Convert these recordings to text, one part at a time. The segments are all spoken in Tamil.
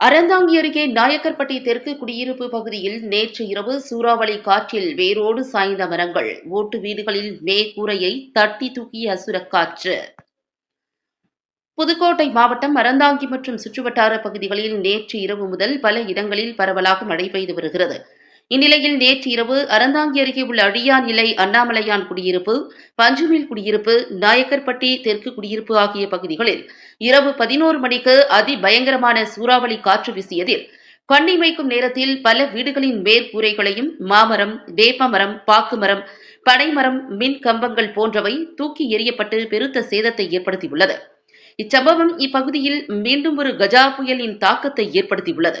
அறந்தாங்கி அருகே நாயக்கர்பட்டி தெற்கு குடியிருப்பு பகுதியில் நேற்று இரவு சூறாவளி காற்றில் வேரோடு சாய்ந்த மரங்கள் ஓட்டு வீடுகளில் மேற்கூரையை தட்டி தூக்கிய அசுரக் காற்று. புதுக்கோட்டை மாவட்டம் அறந்தாங்கி மற்றும் சுற்றுவட்டார பகுதிகளில் நேற்று இரவு முதல் பல இடங்களில் பரவலாக மழை பெய்து வருகிறது. இந்நிலையில் நேற்று இரவு அறந்தாங்கி அருகே உள்ள அடியான் நிலை அண்ணாமலையான் குடியிருப்பு பஞ்சுமில் குடியிருப்பு நாயக்கர்பட்டி தெற்கு குடியிருப்பு ஆகிய பகுதிகளில் இரவு பதினோரு மணிக்கு அதிபயங்கரமான சூறாவளி காற்று வீசியதில் கண்ணி வைக்கும் நேரத்தில் பல வீடுகளின் மேற்கூரைகளையும் மாமரம் வேப்பமரம் பாக்குமரம் பனைமரம் மின் கம்பங்கள் போன்றவை தூக்கி எறியப்பட்டு பெருத்த சேதத்தை ஏற்படுத்தியுள்ளது. இச்சம்பவம் இப்பகுதியில் மீண்டும் ஒரு கஜா புயலின் தாக்கத்தை ஏற்படுத்தியுள்ளது.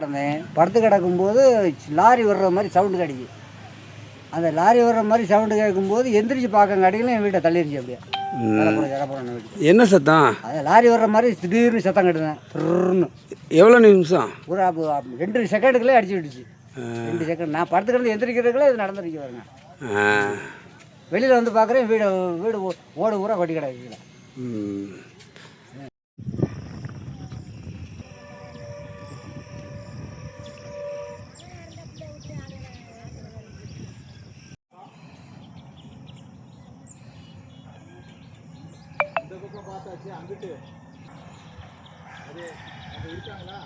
கிடந்தேன். படுத்து கிடக்கும்போது லாரி வர்ற மாதிரி சவுண்டு கிடைக்கு அந்த லாரி வர்ற மாதிரி சவுண்டு கேட்கும்போது எந்திரிச்சு பார்க்க கடையில என் வீட்டை தள்ளிருச்சு அப்படியே. என்ன சத்தம்? அது லாரி வர்ற மாதிரி திடீர்னு சத்தம் கட்டுனேன் எவ்வளோ நிமிஷம்? ஒரு ரெண்டு செகண்டுக்குள்ளே அடிச்சு விட்டுச்சு. ரெண்டு செகண்ட் நான் படுத்து கிடந்து எந்திரிக்கிறதுக்குள்ளே இது நடந்துருக்கு பாருங்க. ஆ. வெளியில் வந்து பார்க்குறேன் வீடு வீடு ஓடு ஊரா கொட்டி கிடக்குது ம். இந்த பக்கம் பார்த்தாச்சு அங்கிட்டு அது அங்கே இருக்காங்களா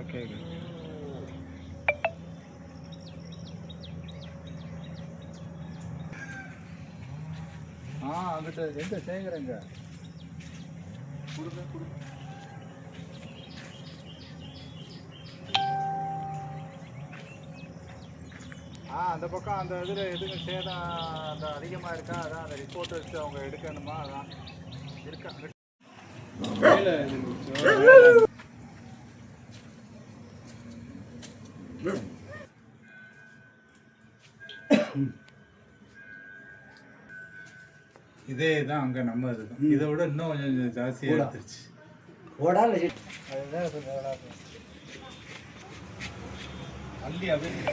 ச்சே எனக்கே ஆ அங்கிட்ட எங்க சேகரங்க கொடுங்க கொடுங்க. ஆ அந்த பக்கம் அந்த இதில் எதுங்க சேதம் அந்த அதிகமாக இருக்கா? அதான் அந்த ரிப்போர்ட் வச்சு அவங்க எடுக்கணுமா? அதான். இருக்கா. இதே தான் அங்கே நம்ம இது. இதை விட இன்னும் கொஞ்சம் ஜாஸ்தியாக எடுத்துருச்சு ஓடா இல்லை அள்ளி அப்படியே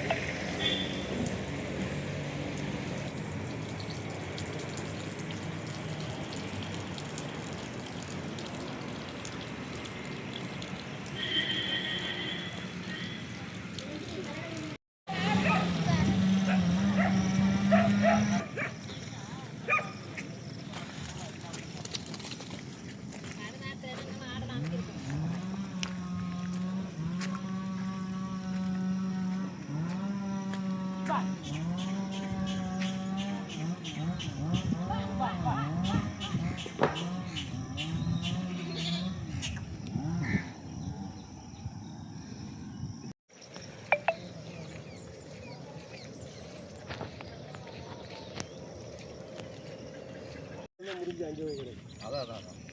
அதான் அதான் அதான்.